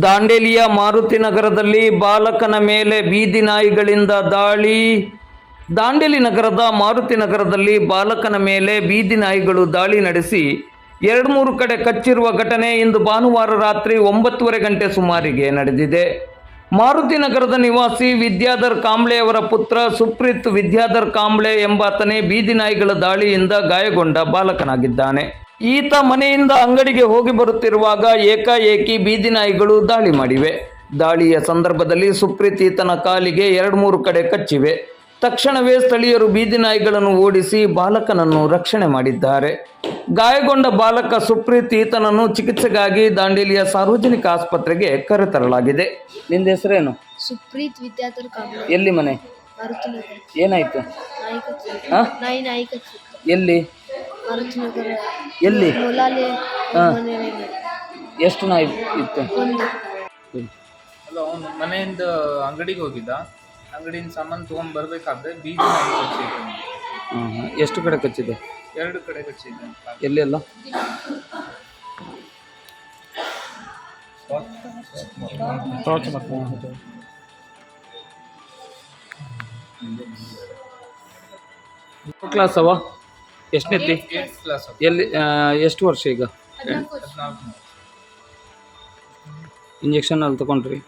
ದಾಂಡೇಲಿಯ ಮಾರುತಿ ನಗರದಲ್ಲಿ ಬಾಲಕನ ಮೇಲೆ ಬೀದಿ ನಾಯಿಗಳಿಂದ ದಾಳಿ. ದಾಂಡೇಲಿ ನಗರದ ಮಾರುತಿ ನಗರದಲ್ಲಿ ಬಾಲಕನ ಮೇಲೆ ಬೀದಿ ನಾಯಿಗಳು ದಾಳಿ ನಡೆಸಿ ಎರಡು ಮೂರು ಕಡೆ ಕಚ್ಚಿರುವ ಘಟನೆ ಇಂದು ಭಾನುವಾರ ರಾತ್ರಿ ಒಂಬತ್ತುವರೆ ಗಂಟೆ ಸುಮಾರಿಗೆ ನಡೆದಿದೆ. ಮಾರುತಿ ನಗರದ ನಿವಾಸಿ ವಿದ್ಯಾಧರ್ ಕಾಂಬ್ಳೆ ಅವರ ಪುತ್ರ ಸುಪ್ರೀತ್ ವಿದ್ಯಾಧರ್ ಕಾಂಬ್ಳೆ ಎಂಬಾತನೇ ಬೀದಿ ನಾಯಿಗಳ ದಾಳಿಯಿಂದ ಗಾಯಗೊಂಡ ಬಾಲಕನಾಗಿದ್ದಾನೆ. ಈತ ಮನೆಯಿಂದ ಅಂಗಡಿಗೆ ಹೋಗಿ ಬರುತ್ತಿರುವಾಗ ಏಕಾಏಕಿ ಬೀದಿ ನಾಯಿಗಳು ದಾಳಿ ಮಾಡಿವೆ. ದಾಳಿಯ ಸಂದರ್ಭದಲ್ಲಿ ಸುಪ್ರೀತ್ ಈತನ ಕಾಲಿಗೆ ಎರಡು ಮೂರು ಕಡೆ ಕಚ್ಚಿವೆ. ತಕ್ಷಣವೇ ಸ್ಥಳೀಯರು ಬೀದಿ ನಾಯಿಗಳನ್ನು ಓಡಿಸಿ ಬಾಲಕನನ್ನು ರಕ್ಷಣೆ ಮಾಡಿದ್ದಾರೆ. ಗಾಯಗೊಂಡ ಬಾಲಕ ಸುಪ್ರೀತ್ ಈತನನ್ನು ಚಿಕಿತ್ಸೆಗಾಗಿ ದಾಂಡೇಲಿಯ ಸಾರ್ವಜನಿಕ ಆಸ್ಪತ್ರೆಗೆ ಕರೆತರಲಾಗಿದೆ. ನಿಂದ ಹೆಸರೇನು? ಸುಪ್ರೀತ್ ವಿದ್ಯಾಧರ್ ಕಾಂಬ್ಳೆ ಎಲ್ಲಿ ಮನೆ? ಮಾರುತಿನಗರ ಏನಾಯ್ತು? ನಾಯಿ ಕಚ್ಚಿತ್ತು. ಹಾ? ನಾಯಿ ನಾಯಿ ಕಚ್ಚಿತ್ತು. ಎಲ್ಲಿ? ಮಾರುತಿನಗರ ಎಲ್ಲಿ? ಹಾಂ. ಎಷ್ಟು ನಾಯಿ ಇತ್ತು? ಅಲ್ಲ ಅವನು ಮನೆಯಿಂದ ಅಂಗಡಿಗೆ ಹೋಗಿದ್ದ. ಅಂಗಡಿಯಿಂದ ಸಾಮಾನು ತೊಗೊಂಡ್ ಬರ್ಬೇಕಾದ್ರೆ ಬೀದಿ ನಾಯಿ ಕಚ್ಚಿದ್ದು ಹಾಂ ಹಾಂ. ಎಷ್ಟು ಕಡೆ ಕಚ್ಚಿದೆ ಎರಡು ಕಡೆ ಕಚ್ಚಿದ್ದೆ ಎಲ್ಲಿ ಎಲ್ಲ? ಕ್ಲಾಸ್ ಅವ? ಎಷ್ಟನೇತಿ ಎಲ್ಲಿ ಎಷ್ಟು ವರ್ಷ ಈಗ? ಇಂಜೆಕ್ಷನ್ ಅಲ್ಲಿ ತಗೊಂಡ್ರಿ?